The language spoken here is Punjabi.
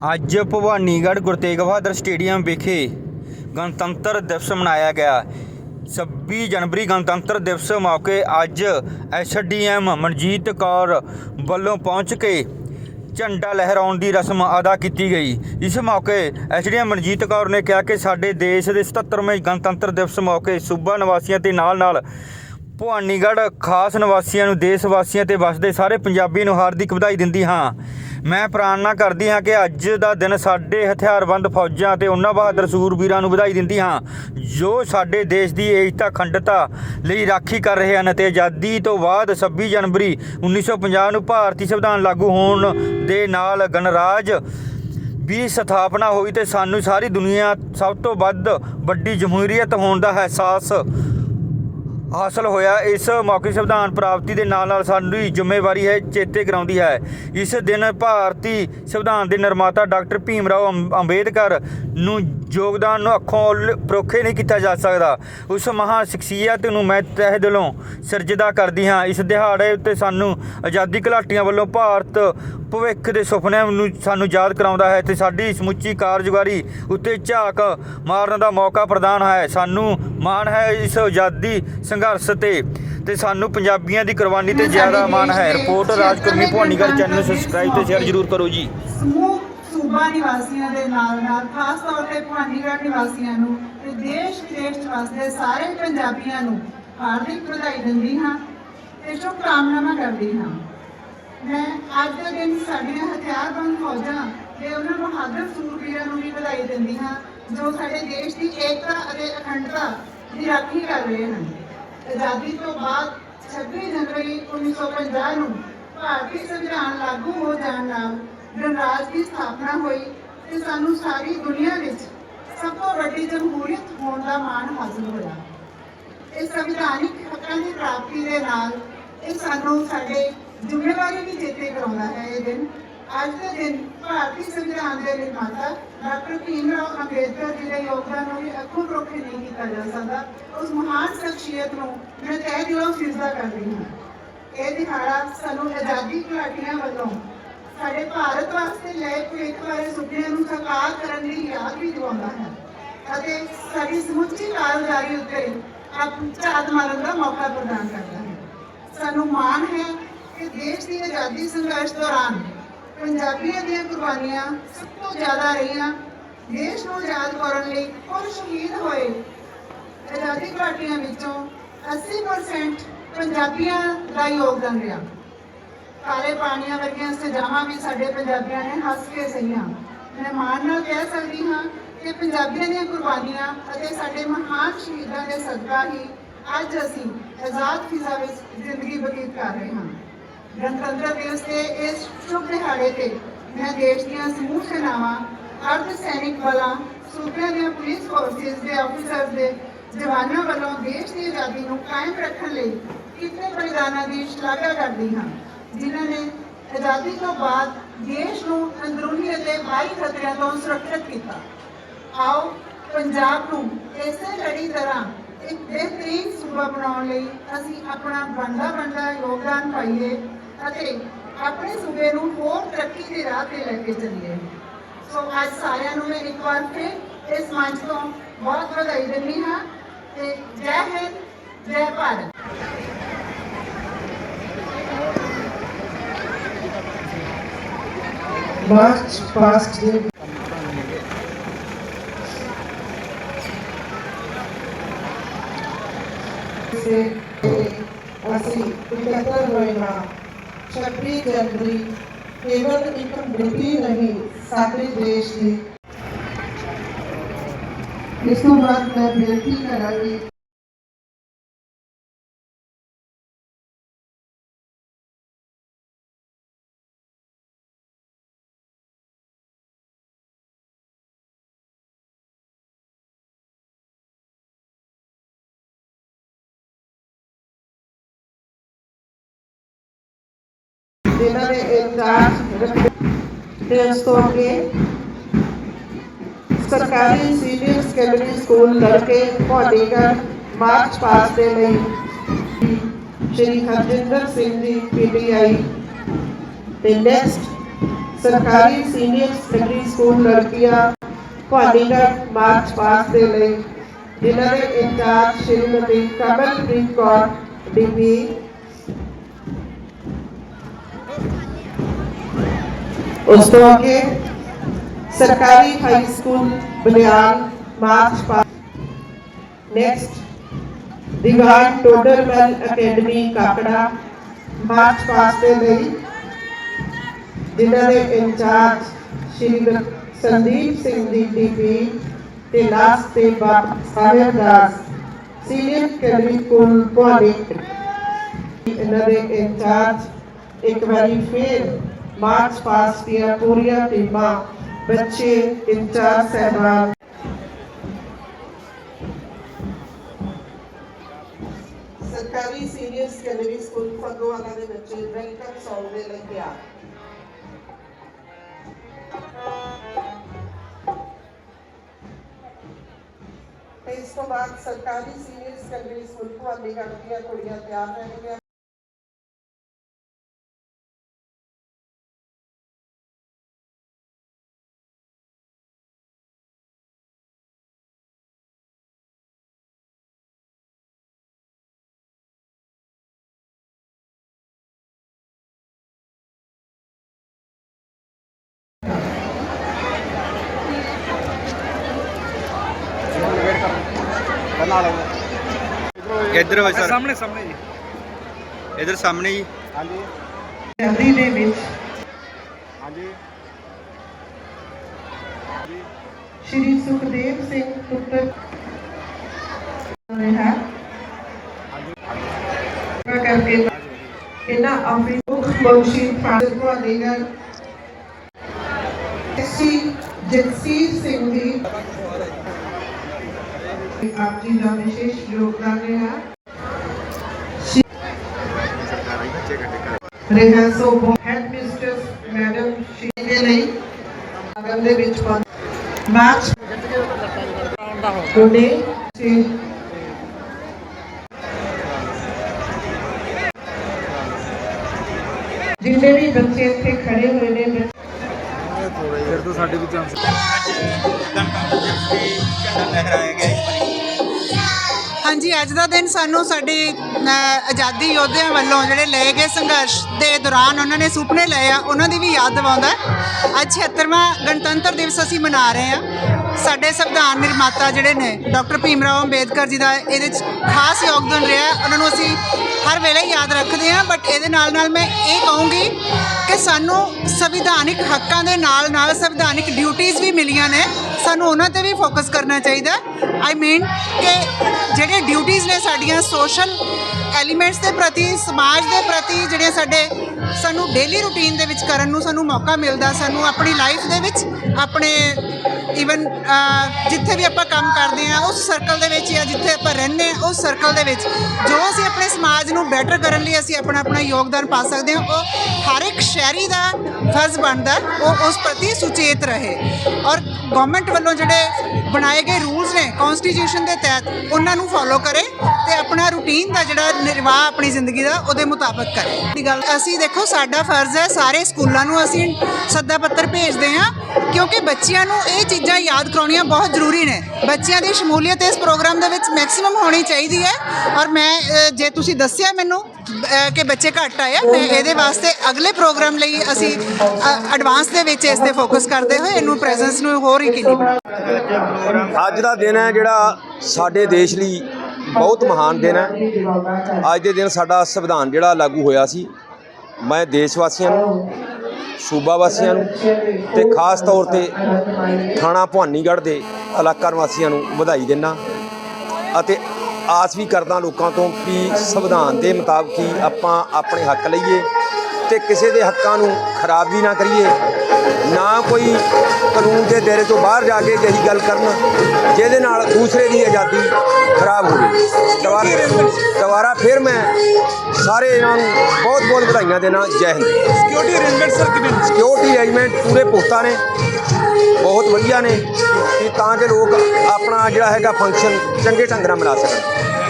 ਅੱਜ ਭਵਾਨੀਗੜ੍ਹ ਗੁਰੂ ਤੇਗ ਬਹਾਦਰ ਸਟੇਡੀਅਮ ਵਿਖੇ ਗਣਤੰਤਰ ਦਿਵਸ ਮਨਾਇਆ ਗਿਆ। 26 ਜਨਵਰੀ ਗਣਤੰਤਰ ਦਿਵਸ ਮੌਕੇ ਅੱਜ ਐਸਡੀਐਮ ਮਨਜੀਤ ਕੌਰ ਵੱਲੋਂ ਪਹੁੰਚ ਕੇ ਝੰਡਾ ਲਹਿਰਾਉਣ ਦੀ ਰਸਮ ਅਦਾ ਕੀਤੀ ਗਈ। ਇਸ ਮੌਕੇ ਐਸਡੀਐਮ ਮਨਜੀਤ ਕੌਰ ਨੇ ਕਿਹਾ ਕਿ ਸਾਡੇ ਦੇਸ਼ ਦੇ 77ਵੇਂ ਗਣਤੰਤਰ ਦਿਵਸ ਮੌਕੇ ਸੂਬਾ ਨਿਵਾਸੀਆਂ ਤੇ ਨਾਲ-ਨਾਲ ਭਵਾਨੀਗੜ੍ਹ ਖਾਸ ਨਿਵਾਸੀਆਂ ਨੂੰ ਦੇਸ਼ ਵਾਸੀਆਂ ਤੇ ਵਸਦੇ ਸਾਰੇ ਪੰਜਾਬੀ ਨੂੰ ਹਾਰਦਿਕ ਵਧਾਈ ਦਿੰਦੀ ਹਾਂ। ਮੈਂ ਪ੍ਰਾਰਥਨਾ ਕਰਦੀ ਹਾਂ ਕਿ ਅੱਜ ਦਾ ਦਿਨ ਸਾਡੇ ਹਥਿਆਰਬੰਦ ਫੌਜਾਂ ਅਤੇ ਉਹਨਾਂ ਬਹਾਦਰ ਸੂਰਬੀਰਾਂ ਨੂੰ ਵਧਾਈ ਦਿੰਦੀ ਹਾਂ, ਜੋ ਸਾਡੇ ਦੇਸ਼ ਦੀ ਏਕਤਾ, ਅਖੰਡਤਾ ਲਈ ਰਾਖੀ ਕਰ ਰਹੇ ਹਨ ਤੇ ਆਜ਼ਾਦੀ ਤੋਂ ਬਾਅਦ 26 ਜਨਵਰੀ 1950 ਨੂੰ ਭਾਰਤੀ ਸੰਵਿਧਾਨ ਲਾਗੂ ਹੋਣ ਦੇ ਨਾਲ ਗਣਰਾਜ ਵੀ ਸਥਾਪਨਾ ਹੋਈ ਤੇ ਸਾਨੂੰ ਸਾਰੀ ਦੁਨੀਆ ਸਭ ਤੋਂ ਵੱਧ ਵੱਡੀ ਜਮਹੂਰੀਅਤ ਹੋਣ ਦਾ ਅਹਿਸਾਸ ਹਾਸਲ ਹੋਇਆ। ਇਸ ਮੌਕੇ ਸੰਵਿਧਾਨ ਪ੍ਰਾਪਤੀ ਦੇ ਨਾਲ ਨਾਲ ਸਾਡੀ ਜ਼ਿੰਮੇਵਾਰੀ ਹੈ, ਚੇਤੇ ਕਰਾਉਂਦੀ ਹੈ। ਇਸ ਦਿਨ ਭਾਰਤੀ ਸੰਵਿਧਾਨ ਦੇ ਨਿਰਮਾਤਾ ਡਾਕਟਰ ਭੀਮ ਰਾਓ ਅੰਬ- ਅੰਬੇਦਕਰ ਨੂੰ ਯੋਗਦਾਨ ਨੂੰ ਅੱਖੋਂ ਪਰੋਖੇ ਨਹੀਂ ਕੀਤਾ ਜਾ ਸਕਦਾ। ਉਸ ਮਹਾਨ ਸ਼ਖਸੀਅਤ ਨੂੰ ਮੈਂ ਤਹਿ ਦਿਲੋਂ ਸਿਰਜਦਾ ਕਰਦੀ ਹਾਂ। ਇਸ ਦਿਹਾੜੇ ਉੱਤੇ ਸਾਨੂੰ ਆਜ਼ਾਦੀ ਘੁਲਾਟੀਆਂ ਵੱਲੋਂ ਭਾਰਤ ਭਵਿੱਖ ਦੇ ਸੁਪਨਿਆਂ ਨੂੰ ਸਾਨੂੰ ਯਾਦ ਕਰਾਉਂਦਾ ਹੈ ਤੇ ਸਾਡੀ ਸਮੁੱਚੀ ਕਾਰਜਕਾਰੀ ਉੱਤੇ ਝਾਕ ਮਾਰਨ ਦਾ ਮੌਕਾ ਪ੍ਰਦਾਨ ਹੈ। ਸਾਨੂੰ ਮਾਣ ਹੈ ਇਸ ਆਜ਼ਾਦੀ ਸੰਘਰਸ਼ ਤੇ ਤੇ ਸਾਨੂੰ ਪੰਜਾਬੀਆਂ ਦੀ ਕੁਰਬਾਨੀ ਤੇ ਜ਼ਿਆਦਾ ਮਾਣ ਹੈ। ਰਿਪੋਰਟ ਰਾਜਕੁਰਮੀ ਭਵਾਨੀਗੜ੍ਹ ਚੈਨਲ ਨੂੰ ਸਬਸਕ੍ਰਾਈਬ ਤੇ ਸ਼ੇਅਰ ਜ਼ਰੂਰ ਕਰੋ ਜੀ। ਸਮੂਹ ਸੂਬਾ ਨਿਵਾਸੀਆਂ ਦੇ ਨਾਲ ਨਾਲ ਖਾਸ ਤੌਰ ਤੇ ਭਵਾਨੀਗੜ੍ਹ ਨਿਵਾਸੀਆਂ ਨੂੰ ਤੇ ਦੇਸ਼ ਵਿਦੇਸ਼ 'ਚ ਵਸਦੇ ਸਾਰੇ ਪੰਜਾਬੀਆਂ ਨੂੰ ਹਾਰਦਿਕ ਵਧਾਈ ਦਿੰਦੀ ਹਾਂ ਤੇ ਸ਼ੁਭਕਾਮਨਾਵਾਂ ਕਰਦੀ ਹਾਂ। ਮੈਂ ਅੱਜ ਦੇ ਦਿਨ ਸਾਡੀਆਂ ਹਥਿਆਰਬੰਦ ਫੌਜਾਂ ਤੇ ਉਹਨਾਂ ਬਹਾਦਰ ਸੂਰਬੀਰਾਂ ਨੂੰ ਵੀ ਵਧਾਈ ਦਿੰਦੀ ਹਾਂ ਜੋ ਸਾਡੇ ਦੇਸ਼ ਦੀ ਏਕਤਾ ਅਤੇ ਅਖੰਡਤਾ ਦੀ ਰਾਖੀ ਕਰ ਰਹੇ ਹਨ। ਆਜ਼ਾਦੀ ਤੋਂ ਬਾਅਦ 26 ਜਨਵਰੀ 1950 ਨੂੰ ਭਾਰਤੀ ਸੰਵਿਧਾਨ ਲਾਗੂ ਹੋ ਜਾਣ ਨਾਲ ਗਣਰਾਜ ਦੀ ਸਥਾਪਨਾ ਹੋਈ ਤੇ ਸਾਨੂੰ ਸਾਰੀ ਦੁਨੀਆ ਵਿੱਚ ਸਭ ਤੋਂ ਵੱਡੀ ਜਮਹੂਰੀਅਤ ਹੋਣ ਦਾ ਮਾਣ ਹਾਸਲ ਹੋਇਆ। ਇਸ ਸੰਵਿਧਾਨਿਕ ਹੱਕਾਂ ਦੀ ਪ੍ਰਾਪਤੀ ਦੇ ਨਾਲ ਇਹ ਸਾਨੂੰ ਸਾਡੇ ਜ਼ਿੰਮੇਵਾਰੀ ਵੀ ਚੇਤੇ ਕਰਾਉਂਦਾ ਹੈ ਇਹ ਦਿਨ। ਅੱਜ ਦੇ ਦਿਨ ਭਾਰਤੀ ਸੰਵਿਧਾਨ ਦੇ ਨਿਰਮਾਤਾ ਡਾਕਟਰ ਭੀਮ ਰਾਓ ਅੰਬੇਦਕਰ ਜੀ ਦੇ ਯੋਗਦਾਨ ਨੂੰ ਵੀ ਅੱਖੋਂ ਪਰੋਖੇ ਨਹੀਂ ਕੀਤਾ ਜਾ ਸਕਦਾ। ਉਸ ਮਹਾਨ ਸ਼ਖਸੀਅਤ ਨੂੰ ਮੈਂ ਤਹਿ ਦਿਲੋਂ ਸਿਰਜਦਾ ਕਰਦੀ ਹਾਂ। ਇਹ ਦਿਹਾੜਾ ਸਾਨੂੰ ਆਜ਼ਾਦੀ ਘੁਲਾਟੀਆਂ ਵੱਲੋਂ ਸਾਡੇ ਭਾਰਤ ਵਾਸਤੇ ਲੈ ਭਵਿੱਖ ਬਾਰੇ ਸੁਪਨਿਆਂ ਨੂੰ ਸਾਕਾਰ ਕਰਨ ਦੀ ਯਾਦ ਵੀ ਦਿਵਾਉਂਦਾ ਹੈ ਅਤੇ ਸਾਡੀ ਸਮੁੱਚੀ ਕਾਰਗੁਜ਼ਾਰੀ ਉੱਤੇ ਆਪ ਝਾਤ ਮਾਰਨ ਦਾ ਮੌਕਾ ਪ੍ਰਦਾਨ ਕਰਦਾ ਹੈ। ਸਾਨੂੰ ਮਾਣ ਹੈ ਕਿ ਦੇਸ਼ ਦੀ ਆਜ਼ਾਦੀ ਸੰਘਰਸ਼ ਦੌਰਾਨ ਪੰਜਾਬੀਆਂ ਦੀਆਂ ਕੁਰਬਾਨੀਆਂ ਸਭ ਤੋਂ ਜ਼ਿਆਦਾ ਰਹੀਆਂ। ਦੇਸ਼ ਨੂੰ ਆਜ਼ਾਦ ਕਰਨ ਲਈ ਕੁਝ ਸ਼ਹੀਦ ਹੋਏ। ਆਜ਼ਾਦੀ ਘਾਟੀਆਂ ਵਿੱਚੋਂ 80% ਪੰਜਾਬੀਆਂ ਦਾ ਯੋਗਦਾਨ ਰਿਹਾ। ਕਾਲੇ ਪਾਣੀਆਂ ਵਰਗੀਆਂ ਸਜ਼ਾਵਾਂ ਵੀ ਸਾਡੇ ਪੰਜਾਬੀਆਂ ਨੇ ਹੱਸ ਕੇ ਸਹੀਆਂ। ਮੈਂ ਮਾਣ ਨਾਲ ਕਹਿ ਸਕਦੀ ਹਾਂ ਕਿ ਪੰਜਾਬੀਆਂ ਦੀਆਂ ਕੁਰਬਾਨੀਆਂ ਅਤੇ ਸਾਡੇ ਮਹਾਨ ਸ਼ਹੀਦਾਂ ਦੇ ਸਦਕਾ ਹੀ ਅੱਜ ਅਸੀਂ ਆਜ਼ਾਦ ਫਿਜ਼ਾ ਵਿੱਚ ਜ਼ਿੰਦਗੀ ਬਤੀਤ ਕਰ ਰਹੇ ਹਾਂ। ਗਣਤੰਤਰ ਦਿਵਸ ਦੇ ਇਸ ਸ਼ੁਭ ਦਿਹਾੜੇ ਤੇ ਮੈਂ ਦੇਸ਼ ਦੀਆਂ ਸਮੂਹ ਸੈਨਾਵਾਂ, ਅਰਧ ਸੈਨਿਕ ਬਲਾਂ, ਸੂਬਿਆਂ ਦੀਆਂ ਪੁਲਿਸ ਫੋਰਸਿਸ ਦੇ ਆਫੀਸਰਸ ਦੇ ਜਵਾਨਾਂ ਵੱਲੋਂ ਦੇਸ਼ ਦੀ ਆਜ਼ਾਦੀ ਨੂੰ ਕਾਇਮ ਰੱਖਣ ਲਈ ਕਿੰਨੇ ਬਲੀਦਾਨਾਂ ਦੀ ਸ਼ਲਾਘਾ ਕਰਦੀ ਹਾਂ, ਜਿਨ੍ਹਾਂ ਨੇ ਆਜ਼ਾਦੀ ਤੋਂ ਬਾਅਦ ਦੇਸ਼ ਨੂੰ ਅੰਦਰੂਨੀ ਅਤੇ ਬਾਹਰੀ ਖਤਰਿਆਂ ਤੋਂ ਸੁਰੱਖਿਅਤ ਕੀਤਾ। ਆਓ, ਪੰਜਾਬ ਨੂੰ ਇਸੇ ਲੜੀ ਤਰ੍ਹਾਂ ਇੱਕ ਬਿਹਤਰੀਨ ਸੂਬਾ ਬਣਾਉਣ ਲਈ ਅਸੀਂ ਆਪਣਾ ਬਣਦਾ ਬਣਦਾ ਯੋਗਦਾਨ ਪਾਈਏ। ਅਤੇ ਆਪਣੇ ਸੂਬੇ ਨੂੰ ਹੋਰ ਤਰੱਕੀ ਦੇ ਰਾਹ ਤੇ ਲੈ ਕੇ ਚੱਲੀਏ। ਸੋ ਅੱਜ ਸਾਰਿਆਂ ਨੂੰ ਮੈਂ ਇੱਕ ਵਾਰ ਫਿਰ ਇਸ ਮੰਚ ਤੋਂ ਬਹੁਤ ਵਧਾਈ ਦਿੰਦੀ ਹਾਂ ਤੇ ਜੈ ਹਿੰਦ, ਜੈ ਭਾਰਤ। March past the से ਅਸੀਂ ਇਕੱਤਰ ਹੋਏ ਹਾਂ। 26 ਜਨਵਰੀ, ਕੇਵਲ ਇੱਕ ਮਿਤੀ ਨਹੀਂ ਸਾਡੇ ਦੇਸ਼ ਦੀ। ਇਸ ਤੋਂ ਬਾਅਦ ਮੈਂ ਬੇਨਤੀ ਕਰਾਂਗੀ ਜਿਨ੍ਹਾਂ ਨੇ ਇੰਚਾਰਜ ਰੱਖੇ ਤੇ ਉਸ ਸਰਕਾਰੀ ਸੀਨੀਅਰ ਸੈਕੰਡਰੀ ਸਕੂਲ ਲੜਕੇ ਭਵਾਨੀਗੜ੍ਹ ਮਾਰਚ ਪਾਸ ਦੇ ਲਈ ਸ਼੍ਰੀ ਹਰਜਿੰਦਰ ਸਿੰਘ ਜੀ ਪੀਟੀਆਈ ਤੇ ਨੈਕਸਟ ਸਰਕਾਰੀ ਸੀਨੀਅਰ ਸੈਕੰਡਰੀ ਸਕੂਲ ਲੜਕੀਆਂ ਭਾਨੀਗੜ੍ਹ ਮਾਰਚ ਪਾਸ ਦੇ ਲਈ। ਜਿਨ੍ਹਾਂ ਦੇ ਇੰਚਾਰਜ ਸ਼੍ਰੀਮਤੀ ਕਮਲਪ੍ਰੀਤ ਕੌਰ ਡੀਪੀ ਉਸ ਤੋਂ ਅੱਗੇ ਸਰਕਾਰੀ high school Baliyal march pass next Diwan Todarmal academy Kakra march past ਦੇ ਲਈ ਜਿਨ੍ਹਾਂ ਦੇ ਇੰਚਾਰਜ ਸ਼੍ਰੀ ਗੁਰ- ਸੰਦੀਪ ਸਿੰਘ ਜੀ ਡੀਪੀ ਤੇ ਲਾਸਟ ਤੇ Bap Sahib Das senior academy school Bhawani ਇਹਨਾਂ ਦੇ ਇੰਚਾਰਜ ਇੱਕ ਵਾਰੀ ਫੇਰ ਮਾਰਚ ਪਾਸ ਦੀਆਂ ਪੂਰੀਆਂ ਟੀਮਾਂ, ਬੱਚੇ, ਇੰਚਾਰਜ ਸਹਿਬਾਨ। ਸਰਕਾਰੀ ਸੀਨੀਅਰ ਸੈਕੰਡਰੀ ਸਕੂਲ ਫਗਵਾੜਾ ਦੇ ਬੱਚੇ ਵੈਲਕਮ ਸੌਂਗ ਦੇ ਲਈ ਤਿਆਰ ਇਸ ਤੋਂ ਬਾਅਦ ਸਰਕਾਰੀ ਸੀਨੀਅਰ ਸੈਕੰਡਰੀ ਸਕੂਲ ਭਵਾਨੀਗੜ੍ਹ ਦੀਆਂ ਕੁੜੀਆਂ ਤਿਆਰ ਰਹਿਣਗੀਆਂ। ਇੱਧਰ ਵੇ ਸਰ। ਸਾਹਮਣੇ ਸਾਹਮਣੇ ਜੀ। ਇੱਧਰ ਸਾਹਮਣੇ ਜੀ। ਹਾਂਜੀ। ਜਲਦੀ ਦੇ ਵਿੱਚ। ਹਾਂਜੀ। ਸ਼੍ਰੀ ਸੁਖਦੇਵ ਸਿੰਘ ਪੁੱਤਰ ਰਿਹਾ ਕਰਕੇ ਇਹਨਾਂ ਮੁਖ ਬਖਸ਼ੀ ਫਾਦਰ ਭਵਾਨੀਗੜ੍ਹ ਸੀ ਜਗਸੀਰ ਸਿੰਘ ਜੀ ਆਪ ਜੀ ਦਾ ਵਿਸ਼ੇਸ਼ ਯੋਗਦਾਨ ਰਿਹਾ ਰਿਹਾ so head mister madam Shri ਦੇ ਲਈ ਅਗਲ ਦੇ ਵਿੱਚ ਪਹੁੰਚ ਮਾਰਚ ਟੁਡੇ ਸੀ ਜਿੰਨੇ ਵੀ ਬੱਚੇ ਇੱਥੇ ਖੜੇ ਹੋਏ ਨੇ ਬੱਚੇ ਫਿਰ ਤੋਂ ਸਾਡੇ ਵੀ ਚਾਂਸ ਲਹਿਰਾਇਆ ਗਿਆ ਹਾਂਜੀ, ਅੱਜ ਦਾ ਦਿਨ ਸਾਨੂੰ ਸਾਡੇ ਆਜ਼ਾਦੀ ਯੋਧਿਆਂ ਵੱਲੋਂ ਜਿਹੜੇ ਲਏ ਗਏ ਸੰਘਰਸ਼ ਦੇ ਦੌਰਾਨ ਉਹਨਾਂ ਨੇ ਸੁਪਨੇ ਲਏ ਆ, ਉਹਨਾਂ ਦੀ ਵੀ ਯਾਦ ਦਿਵਾਉਂਦਾ ਅੱਜ 76ਵਾਂ ਗਣਤੰਤਰ ਦਿਵਸ ਅਸੀਂ ਮਨਾ ਰਹੇ ਹਾਂ। ਸਾਡੇ ਸੰਵਿਧਾਨ ਨਿਰਮਾਤਾ ਜਿਹੜੇ ਨੇ, ਡਾਕਟਰ ਭੀਮ ਰਾਓ ਅੰਬੇਦਕਰ ਜੀ ਦਾ ਇਹਦੇ 'ਚ ਖਾਸ ਯੋਗਦਾਨ ਰਿਹਾ। ਉਹਨਾਂ ਨੂੰ ਅਸੀਂ ਹਰ ਵੇਲੇ ਯਾਦ ਰੱਖਦੇ ਹਾਂ, ਬਟ ਇਹਦੇ ਨਾਲ ਨਾਲ ਮੈਂ ਇਹ ਕਹੂੰਗੀ ਕਿ ਸਾਨੂੰ ਸੰਵਿਧਾਨਿਕ ਹੱਕਾਂ ਦੇ ਨਾਲ ਨਾਲ ਸੰਵਿਧਾਨਿਕ ਡਿਊਟੀਆਂ ਵੀ ਮਿਲੀਆਂ ਨੇ। ਸਾਨੂੰ ਉਹਨਾਂ ਤੇ ਵੀ ਫੋਕਸ ਕਰਨਾ ਚਾਹੀਦਾ ਆਈ ਮੀਨ ਕਿ ਜਿਹੜੇ ਡਿਊਟੀਆਂ ਨੇ ਸਾਡੀਆਂ ਸੋਸ਼ਲ ਐਲੀਮੈਂਟਸ ਦੇ ਪ੍ਰਤੀ, ਸਮਾਜ ਦੇ ਪ੍ਰਤੀ, ਜਿਹੜੀਆਂ ਸਾਡੇ ਸਾਨੂੰ ਡੇਲੀ ਰੂਟੀਨ ਦੇ ਵਿੱਚ ਕਰਨ ਨੂੰ ਸਾਨੂੰ ਮੌਕਾ ਮਿਲਦਾ, ਸਾਨੂੰ ਆਪਣੀ ਲਾਈਫ ਦੇ ਵਿੱਚ ਆਪਣੇ ਇਵਨ ਜਿੱਥੇ ਵੀ ਆਪਾਂ ਕੰਮ ਕਰਦੇ ਆ ਉਸ ਸਰਕਲ ਦੇ ਵਿੱਚ ਜਾਂ ਜਿੱਥੇ ਆਪਾਂ ਰਹਿੰਦੇ ਆ ਉਸ ਸਰਕਲ ਦੇ ਵਿੱਚ ਜੋ ਅਸੀਂ ਆਪਣੇ ਸਮਾਜ ਨੂੰ ਬੈਟਰ ਕਰਨ ਲਈ ਅਸੀਂ ਆਪਣਾ ਆਪਣਾ ਯੋਗਦਾਨ ਪਾ ਸਕਦੇ ਹਾਂ, ਉਹ ਹਰ ਇੱਕ ਸ਼ਹਿਰੀ ਦਾ ਫਰਜ਼ ਬਣਦਾ ਉਹ ਉਸ ਪ੍ਰਤੀ ਸੁਚੇਤ ਰਹੇ। ਔਰ ਗਵਰਨਮੈਂਟ ਵੱਲੋਂ ਜਿਹੜੇ ਬਣਾਏ ਗਏ ਰੂਲਸ ਨੇ ਕਨਸਟੀਟਿਊਸ਼ਨ ਦੇ ਤਹਿਤ, ਉਹਨਾਂ ਨੂੰ ਫੋਲੋ ਕਰੇ ਤੇ ਆਪਣਾ ਰੂਟੀਨ ਦਾ ਜਿਹੜਾ ਨਿਰਵਾਹ ਆਪਣੀ ਜ਼ਿੰਦਗੀ ਦਾ, ਉਹਦੇ ਮੁਤਾਬਕ ਕਰੇ। ਦੀ ਗੱਲ, ਅਸੀਂ ਦੇਖੋ, ਸਾਡਾ ਫਰਜ਼ ਹੈ, ਸਾਰੇ ਸਕੂਲਾਂ ਨੂੰ ਅਸੀਂ ਸੱਦਾ ਪੱਤਰ ਭੇਜਦੇ ਹਾਂ, ਕਿਉਂਕਿ ਬੱਚਿਆਂ ਨੂੰ ਇਹ ਚੀਜ਼ਾਂ ਯਾਦ ਕਰਾਉਣੀਆਂ ਬਹੁਤ ਜ਼ਰੂਰੀ ਨੇ। ਬੱਚਿਆਂ ਦੀ ਸ਼ਮੂਲੀਅਤ ਇਸ ਪ੍ਰੋਗਰਾਮ ਦੇ ਵਿੱਚ ਮੈਕਸਿਮਮ ਹੋਣੀ ਚਾਹੀਦੀ ਹੈ। ਔਰ ਮੈਂ ਜੇ ਤੁਸੀਂ ਦੱਸਿਆ ਮੈਨੂੰ ਅ, ਕਿ ਬੱਚੇ ਘੱਟ ਆਏ ਆ ਮੈਂ ਇਹਦੇ ਵਾਸਤੇ ਅਗਲੇ ਪ੍ਰੋਗਰਾਮ ਲਈ ਅਸੀਂ ਐਡਵਾਂਸ ਦੇ ਵਿੱਚ ਇਸ ਤੇ ਫੋਕਸ ਕਰਦੇ ਹੋਏ ਇਹਨੂੰ ਪ੍ਰੈਜ਼ੈਂਸ ਨੂੰ ਹੋਰ ਯਕੀਨੀ ਬਣਾਉਂਦੇ ਅੱਜ ਦਾ ਦਿਨ ਹੈ ਜਿਹੜਾ ਸਾਡੇ ਦੇਸ਼ ਲਈ ਬਹੁਤ ਮਹਾਨ ਦਿਨ ਹੈ। ਅੱਜ ਦੇ ਦਿਨ ਸਾਡਾ ਸੰਵਿਧਾਨ ਜਿਹੜਾ ਲਾਗੂ ਹੋਇਆ ਸੀ ਮੈਂ ਦੇਸ਼ ਵਾਸੀਆਂ ਨੂੰ ਸੂਬਾ ਵਾਸੀਆਂ ਨੂੰ ਤੇ ਖਾਸ ਤੌਰ ਤੇ ਥਾਣਾ ਭਵਾਨੀਗੜ੍ਹ ਦੇ ਇਲਾਕਾ ਨਿਵਾਸੀਆਂ ਨੂੰ ਵਧਾਈ ਦਿੰਦਾ। ਅਤੇ ਆਸ ਵੀ ਕਰਦਾ ਲੋਕਾਂ ਤੋਂ ਕਿ ਸੰਵਿਧਾਨ ਦੇ ਮੁਤਾਬਕ ਹੀ ਆਪਾਂ ਆਪਣੇ ਹੱਕ ਲਈਏ ਤੇ ਕਿਸੇ ਦੇ ਹੱਕਾਂ ਨੂੰ ਖਰਾਬ ਵੀ ਨਾ ਕਰੀਏ। ਨਾ ਕੋਈ ਕਾਨੂੰਨ ਦੇ ਦਾਇਰੇ ਤੋਂ ਬਾਹਰ ਜਾ ਕੇ ਜਿਹੀ ਗੱਲ ਕਰਨ ਜਿਹਦੇ ਨਾਲ ਦੂਸਰੇ ਦੀ ਆਜ਼ਾਦੀ ਖਰਾਬ ਹੋਵੇ। ਦੁਬਾਰਾ ਦੁਬਾਰਾ ਫਿਰ ਮੈਂ ਸਾਰੇ ਇਹਨਾਂ ਨੂੰ ਬਹੁਤ ਬਹੁਤ ਵਧਾਈਆਂ ਦੇਣਾ। ਜੈ ਹਿੰਦ। ਸਿਕਿਉਰਿਟੀ ਅਰੇਂਜਮੈਂਟ ਸਰ ਕਿਵੇਂ ਸਿਕਿਉਰਿਟੀ ਅਰੇਂਜਮੈਂਟ ਪੂਰੇ ਪੁਖਤਾ ਨੇ। ਬਹੁਤ ਵਧੀਆ ਨੇ ਕਿ ਤਾਂ ਕਿ ਲੋਕ ਆਪਣਾ ਜਿਹੜਾ ਹੈਗਾ ਫੰਕਸ਼ਨ ਚੰਗੇ ਢੰਗ ਨਾਲ ਮਨਾ ਸਕਣ।